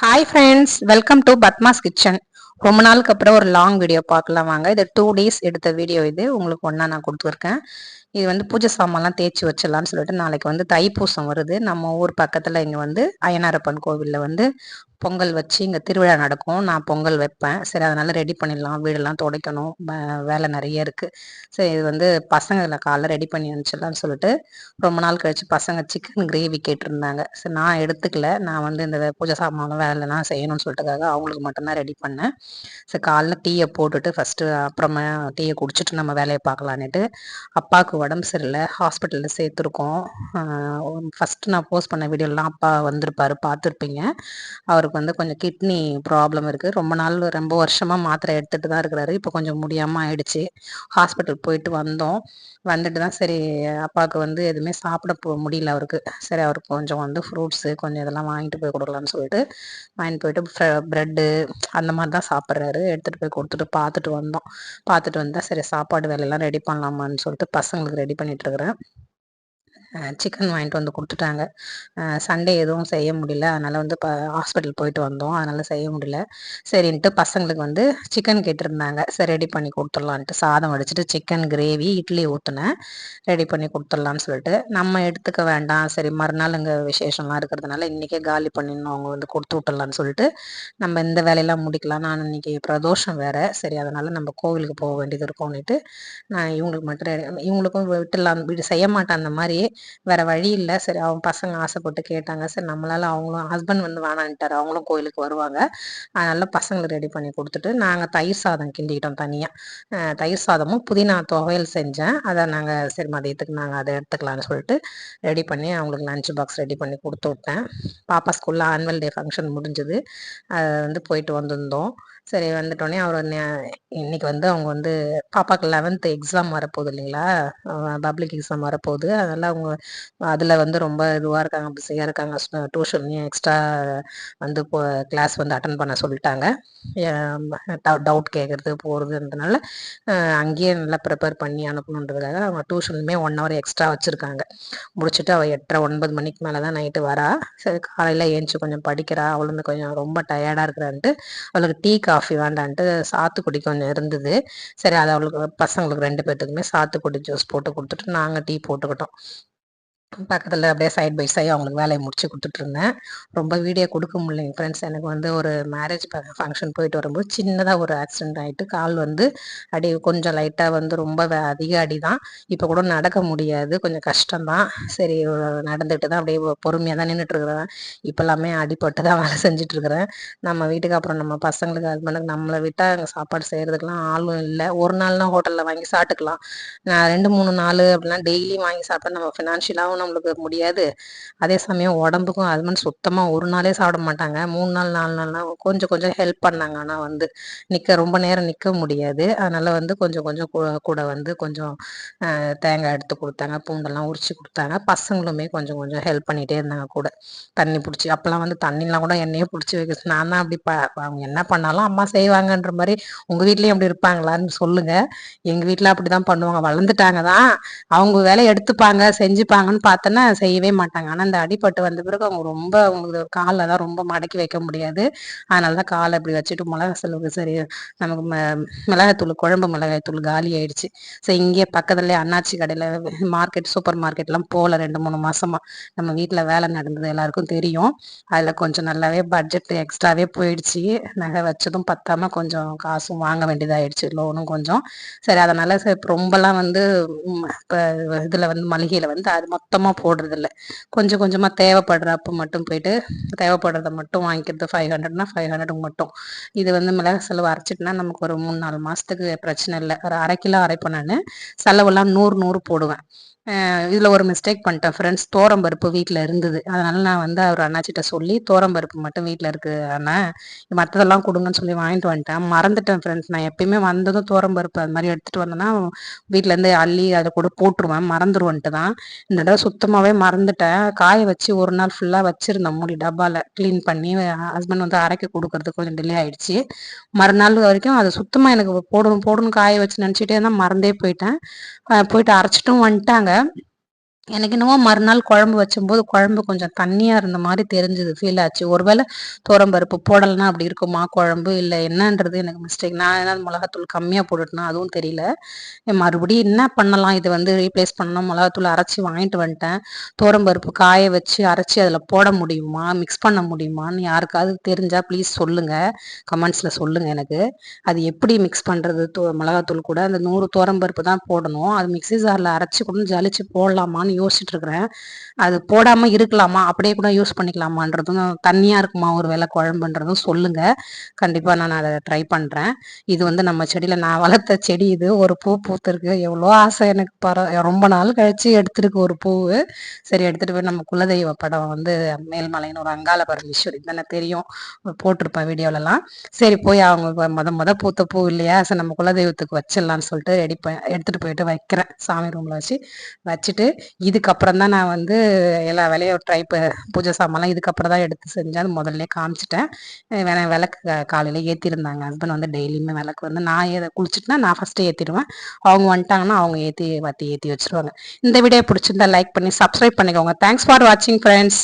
Hi friends welcome to Padma's kitchen ரொம்ப நாளுக்கு அப்புறம் ஒரு லாங் வீடியோ பார்க்கலாம் வாங்க. இது டூ டேஸ் எடுத்த வீடியோ இது. உங்களுக்கு ஒன்றா நான் கொடுத்துருக்கேன். இது வந்து பூஜை சாமான்லாம் தேய்ச்சி வச்சிடலான்னு சொல்லிட்டு நாளைக்கு வந்து தைப்பூசம் வருது. நம்ம ஊர் பக்கத்தில் இங்கே வந்து அய்யனாரப்பன் கோவிலில் வந்து பொங்கல் வச்சு இங்கே திருவிழா நடக்கும். நான் பொங்கல் வைப்பேன். சரி அதனால ரெடி பண்ணிடலாம். வீடெல்லாம் துடைக்கணும். வேலை நிறைய இருக்குது சரி இது வந்து பசங்களை காலைல ரெடி பண்ணி அனுப்பிச்சிடலான்னு சொல்லிட்டு ரொம்ப நாள் கழிச்சு பசங்க சிக்கன் கிரேவி கேட்டிருந்தாங்க. சரி நான் எடுத்துக்கல. நான் வந்து இந்த பூஜை சாமான வேலைலாம் செய்யணும்னு சொல்லிட்டுக்காக அவங்களுக்கு மட்டும்தான் ரெடி பண்ணேன். சரி காலைல டீயை போட்டுட்டு ஃபஸ்ட்டு அப்புறமா டீயை குடிச்சிட்டு நம்ம வேலையை பார்க்கலான்ட்டு அப்பாவுக்கு உடம்பு சரியில்லை. ஹாஸ்பிட்டலில் சேர்த்துருக்கோம். ஃபஸ்ட்டு நான் போஸ்ட் பண்ண வீடியோலாம் அப்பா வந்திருப்பாரு பார்த்துருப்பீங்க. அவருக்கு வந்து கொஞ்சம் கிட்னி ப்ராப்ளம் இருக்குது ரொம்ப நாள் ரொம்ப வருஷமாக மாத்திரை எடுத்துகிட்டு தான் இருக்கிறாரு. இப்போ கொஞ்சம் முடியாமல் ஆயிடுச்சு. ஹாஸ்பிட்டல் போயிட்டு வந்தோம். வந்துட்டு தான் சரி அப்பாவுக்கு வந்து எதுவுமே சாப்பிட போ முடியல அவருக்கு. சரி அவருக்கு கொஞ்சம் வந்து ஃப்ரூட்ஸு கொஞ்சம் இதெல்லாம் வாங்கிட்டு போய் கொடுக்கலான்னு சொல்லிட்டு வாங்கிட்டு போயிட்டு ப்ரெட்டு அந்த மாதிரி தான் சாப்பிட்றாரு. எடுத்துகிட்டு போய் கொடுத்துட்டு பார்த்துட்டு வந்தோம். பார்த்துட்டு வந்தால் சரி சாப்பாடு வேலையெல்லாம் ரெடி பண்ணலாமான்னு சொல்லிட்டு பசங்களுக்கு ரெடி பண்ணிகிட்ருக்குறேன் சிக்கன் வாங்கிட்டு வந்து கொடுத்துட்டாங்க. சண்டே எதுவும் செய்ய முடியல. அதனால் வந்து இப்போ ஹாஸ்பிட்டல் போயிட்டு வந்தோம். அதனால் செய்ய முடியல. சரின்ட்டு பசங்களுக்கு வந்து சிக்கன் கேட்டிருந்தாங்க. சரி ரெடி பண்ணி கொடுத்துடலான்ட்டு. சாதம் வடிச்சிட்டு சிக்கன் கிரேவி இட்லி ஊற்றுனேன் ரெடி பண்ணி கொடுத்துடலான்னு சொல்லிட்டு. நம்ம எடுத்துக்க வேண்டாம். சரி மறுநாள் இங்கே விசேஷம்லாம் இருக்கிறதுனால இன்றைக்கே காலி பண்ணிடணும். அவங்க வந்து கொடுத்து விட்டுடலான்னு சொல்லிட்டு நம்ம இந்த வேலையெல்லாம் முடிக்கலாம். நான் இன்னைக்கு பிரதோஷம் வேறு. சரி அதனால் நம்ம கோவிலுக்கு போக வேண்டியது இருக்கும்னுட்டு நான் இவங்களுக்கு மட்டும் இவங்களுக்கும் விட்டுலாம் வீடு செய்ய மாட்டேன். அந்த மாதிரியே வேற வழி இல்லை. சரி அவங்க பசங்க ஆசைப்பட்டு கேட்டாங்க. சரி நம்மளால அவங்களும் ஹஸ்பண்ட் வந்து வேணான்ட்டார். அவங்களும் கோயிலுக்கு வருவாங்க. அதனால பசங்களை ரெடி பண்ணி கொடுத்துட்டு நாங்கள் தயிர் சாதம் கிண்டிக்கிட்டோம் தனியாக தயிர் சாதமும் புதினா துவையல் செஞ்சேன். அதை நாங்கள் சரி மதியத்துக்கு நாங்கள் அதை எடுத்துக்கலாம்னு சொல்லிட்டு ரெடி பண்ணி அவங்களுக்கு லஞ்ச் பாக்ஸ் ரெடி பண்ணி கொடுத்து விட்டேன். பாப்பா ஸ்கூலில் ஆனுவல் டே ஃபங்க்ஷன் முடிஞ்சது. அது வந்து போயிட்டு வந்திருந்தோம். சரி வந்துட்டோடனே அவர் இன்னைக்கு வந்து அவங்க வந்து பாப்பாவுக்கு லெவன்த் எக்ஸாம் வரப்போகுது இல்லைங்களா? பப்ளிக் எக்ஸாம் வரப்போகுது. அதனால் அவங்க அதில் வந்து ரொம்ப இதுவாக இருக்காங்க பிஸியாக இருக்காங்க. டியூஷன்லையும் எக்ஸ்ட்ரா வந்து இப்போ கிளாஸ் வந்து அட்டன் பண்ண சொல்லிட்டாங்க. டவுட் கேட்குறது போகிறதுன்றதுனால அங்கேயே நல்லா ப்ரிப்பேர் பண்ணி அனுப்பணுன்றதுக்காக அவங்க டியூஷனுமே ஒன் ஹவர் எக்ஸ்ட்ரா வச்சுருக்காங்க. முடிச்சுட்டு அவள் எட்டரை ஒன்பது மணிக்கு மேலே தான் நைட்டு வரா. சரி காலையில் ஏஞ்சி கொஞ்சம் படிக்கிறா. அவளுந்து கொஞ்சம் ரொம்ப டயர்டாக இருக்கிறான்ட்டு அவளுக்கு டீ காஃபி காஃபி வேண்டான்ட்டு சாத்துக்குடி கொஞ்சம் இருந்தது. சரி அது அவளுக்கு பசங்களுக்கு ரெண்டு பேர்த்துக்குமே சாத்துக்குடி ஜூஸ் போட்டு கொடுத்துட்டு நாங்கள் டீ போட்டுக்கிட்டோம். பக்கத்தில் அப்படியே சைட் பை சைட் அவங்களுக்கு வேலையை முடிச்சு கொடுத்துட்டு இருந்தேன். ரொம்ப வீடியோ கொடுக்க முடியலைங்க ஃப்ரெண்ட்ஸ் எனக்கு வந்து ஒரு மேரேஜ் ஃபங்க்ஷன் போயிட்டு வரும்போது சின்னதாக ஒரு ஆக்சிடென்ட் ஆகிட்டு கால் வந்து அடி கொஞ்சம் லைட்டாக வந்து ரொம்ப அதிக அடி தான் இப்போ கூட நடக்க முடியாது. கொஞ்சம் கஷ்டம்தான். சரி நடந்துட்டு தான் அப்படியே பொறுமையாக தான் நின்றுட்டுருக்குறேன் இப்போல்லாமே அடிப்பட்டு தான் வேலை செஞ்சிட்ருக்குறேன் நம்ம வீட்டுக்கு அப்புறம் நம்ம பசங்களுக்கு ஹஸ்பண்டுக்கு நம்மளை விட்டால் அங்கே சாப்பாடு செய்கிறதுக்கெலாம் ஆளும் இல்லை. ஒரு நாள்னா ஹோட்டலில் வாங்கி சாப்பிட்டுக்கலாம். நான் ரெண்டு மூணு நாள் அப்படின்னா டெய்லி வாங்கி சாப்பிட்டா நம்ம ஃபினான்ஷியலாகவும் நம்மளுக்கு முடியாது. அதே சமயம் உடம்புக்கும் ஹஸ்பண்ட் சுத்தமாக ஒரு நாளே சாப்பிட மாட்டாங்க. மூணு நாள் நாலு நாள்லாம் கொஞ்சம் கொஞ்சம் ஹெல்ப் பண்ணாங்க. ஆனால் வந்து நிற்க ரொம்ப நேரம் நிற்க முடியாது. அதனால் வந்து கொஞ்சம் கொஞ்சம் கூட வந்து கொஞ்சம் தேங்காய் எடுத்து கொடுத்தாங்க. பூண்டெல்லாம் உரிச்சு கொடுத்தாங்க. பசங்களுமே கொஞ்சம் கொஞ்சம் ஹெல்ப் பண்ணிகிட்டே இருந்தாங்க கூட. தண்ணி பிடிச்சி அப்போல்லாம் வந்து தண்ணிலாம் கூட என்னையே பிடிச்சி வைக்க நான் தான் அப்படி ப அவங்க என்ன பண்ணாலும் அம்மா செய்வாங்கன்ற மாதிரி உங்கள் வீட்லேயும் அப்படி இருப்பாங்களான்னு சொல்லுங்கள் எங்கள் வீட்டில் அப்படி தான் பண்ணுவாங்க. வளர்ந்துட்டாங்க தான் அவங்க வேலை எடுத்துப்பாங்க செஞ்சுப்பாங்கன்னு பார்த்தோன்னா செய்யவே மாட்டாங்க. ஆனால் இந்த அடிப்பட்டு வந்த பிறகு அவங்க ரொம்ப அவங்களுக்கு காலில் தான் ரொம்ப மடக்கி வைக்க முடியாது. அதனால தான் காலை இப்படி வச்சுட்டு மிளகா செலவுக்கு சரி நமக்கு மிளகாத்தூள் குழம்பு மிளகாய்த்தூள் காலி ஆயிடுச்சு. ஸோ இங்கே பக்கத்துலேயே அண்ணாச்சி கடையில் மார்க்கெட் சூப்பர் மார்க்கெட்லாம் போகல ரெண்டு மூணு மாசமா. நம்ம வீட்டில் வேலை நடந்தது எல்லாருக்கும் தெரியும். அதில் கொஞ்சம் நல்லாவே பட்ஜெட் எக்ஸ்ட்ராவே போயிடுச்சு. நகை வச்சதும் பத்தாம கொஞ்சம் காசும் வாங்க வேண்டியதாயிடுச்சு லோனும் கொஞ்சம். சரி அதனால சரி ரொம்பலாம் வந்து இப்போ இதில் வந்து மளிகையில் வந்து அது மொத்தம் மொத்தமாக போடுறதில்ல. கொஞ்சம் கொஞ்சமாக தேவைப்படுறப்ப மட்டும் போயிட்டு தேவைப்படுறத மட்டும் வாங்கிக்கிறது. ஃபைவ் ஹண்ட்ரட்னா ஃபைவ் ஹண்ட்ரடுக்கு மட்டும். இது வந்து மிளகு செலவு அரைச்சிட்டுனா நமக்கு ஒரு மூணு நாலு மாதத்துக்கு பிரச்சனை இல்லை. ஒரு அரை கிலோ அரைப்பேன் நான். செலவெல்லாம் நூறு நூறு போடுவேன். இதில் ஒரு மிஸ்டேக் பண்ணிட்டேன். ஃப்ரெண்ட்ஸ் தோரம்பருப்பு வீட்டில் இருந்தது. அதனால நான் வந்து அவர் அண்ணாச்சிட்ட சொல்லி தோரம்பருப்பு மட்டும் வீட்டில் இருக்கு அண்ணா மற்றதெல்லாம் கொடுங்கன்னு சொல்லி வாங்கிட்டு வந்துட்டேன். மறந்துட்டேன் ஃப்ரெண்ட்ஸ் நான் எப்பயுமே வந்ததும் தோரம்பருப்பு அது மாதிரி எடுத்துகிட்டு வந்தேன்னா வீட்டிலேருந்து அள்ளி அதை கூட போட்டுருவேன். மறந்துடுவன்ட்டு தான். இந்த தடவை சுத்தமாகவே மறந்துட்டேன். காய வச்சு ஒரு நாள் ஃபுல்லாக வச்சுருந்தேன். மூடி டப்பாவில் க்ளீன் பண்ணி ஹஸ்பண்ட் வந்து அரைக்க கொடுக்கறதுக்கு கொஞ்சம் டிலே ஆயிடுச்சு. மறுநாள் வரைக்கும் அதை சுத்தமாக எனக்கு போடணும் போடணும் காய வச்சு நினச்சிட்டே தான் மறந்தே போயிட்டேன். போயிட்டு அரைச்சிட்டும் வந்துட்டாங்க. ¿verdad? எனக்கு என்னவோ மறுநாள் குழம்பு வச்சும்போது குழம்பு கொஞ்சம் தண்ணியாக இருந்த மாதிரி தெரிஞ்சது ஃபீல் ஆச்சு. ஒருவேளை பருப்பு போடலைன்னா அப்படி இருக்குமா குழம்பு? இல்லை என்னன்றது எனக்கு மிஸ்டேக் நான் என்ன மிளகாத்தூள் கம்மியாக போட்டுட்டேனா அதுவும் தெரியல. மறுபடியும் என்ன பண்ணலாம்? இது வந்து ரீப்ளேஸ் பண்ணணும். மிளகாத்தூள் அரைச்சி வாங்கிட்டு வந்துட்டேன். தோரம்பருப்பு காய வச்சு அரைச்சி அதில் போட முடியுமா? மிக்ஸ் பண்ண முடியுமான்னு யாருக்காவது தெரிஞ்சால் ப்ளீஸ் சொல்லுங்கள் கமெண்ட்ஸில் சொல்லுங்கள் எனக்கு. அது எப்படி மிக்ஸ் பண்ணுறது மிளகாத்தூள் கூட அந்த நூறு பருப்பு தான் போடணும். அது மிக்சி ஜாரில் அரைச்சி கூட ஜலிச்சு போடலாமான்னு யோசிச்சுட்டு இருக்கிறேன் அது போடாமல் இருக்கலாமா? அப்படியே கூட யூஸ் பண்ணிக்கலாமான்றதும் தண்ணியாக இருக்குமா ஒரு வேலை குழம்புன்றதும் சொல்லுங்கள் கண்டிப்பாக நான் அதை ட்ரை பண்ணுறேன் இது வந்து நம்ம செடியில் நான் வளர்த்த செடி இது. ஒரு பூ பூத்துருக்கு. எவ்வளோ ஆசை எனக்கு பர ரொம்ப நாள் கழித்து எடுத்துருக்கு ஒரு பூ சரி எடுத்துகிட்டு போய் நம்ம குலதெய்வ படம் வந்து மேல்மலைன்னு ஒரு அங்காள பரமேஸ்வரி தானே தெரியும். போட்டிருப்பேன் வீடியோலலாம். சரி போய் அவங்க மொத மொத பூத்த பூ இல்லையா? சரி நம்ம குலதெய்வத்துக்கு வச்சிடலான்னு சொல்லிட்டு ரெடி ப எடுத்துகிட்டு போயிட்டு வைக்கிறேன். சாமி ரூமில் வச்சு வச்சுட்டு இதுக்கப்புறம் தான் நான் வந்து எல்லா வேலையும் ட்ரை பூஜை சாமான்லாம் இதுக்கப்புறம் தான் எடுத்து செஞ்சேன். அது முதல்ல காமிச்சிட்டேன். வேணா விளக்கு காலையில் ஏற்றிருந்தாங்க ஹஸ்பண்ட் வந்து டெய்லியுமே விளக்கு வந்து நான் ஏதை குளிச்சுட்டுனா நான் ஃபஸ்ட்டு ஏற்றிடுவேன் அவங்க வந்துட்டாங்கன்னா அவங்க ஏற்றி பார்த்து ஏற்றி வச்சுருவாங்க. இந்த வீடியோ பிடிச்சிருந்தா லைக் பண்ணி சப்ஸ்கிரைப் பண்ணிக்கோங்க. தேங்க்ஸ் ஃபார் வாட்சிங் ஃப்ரெண்ட்ஸ்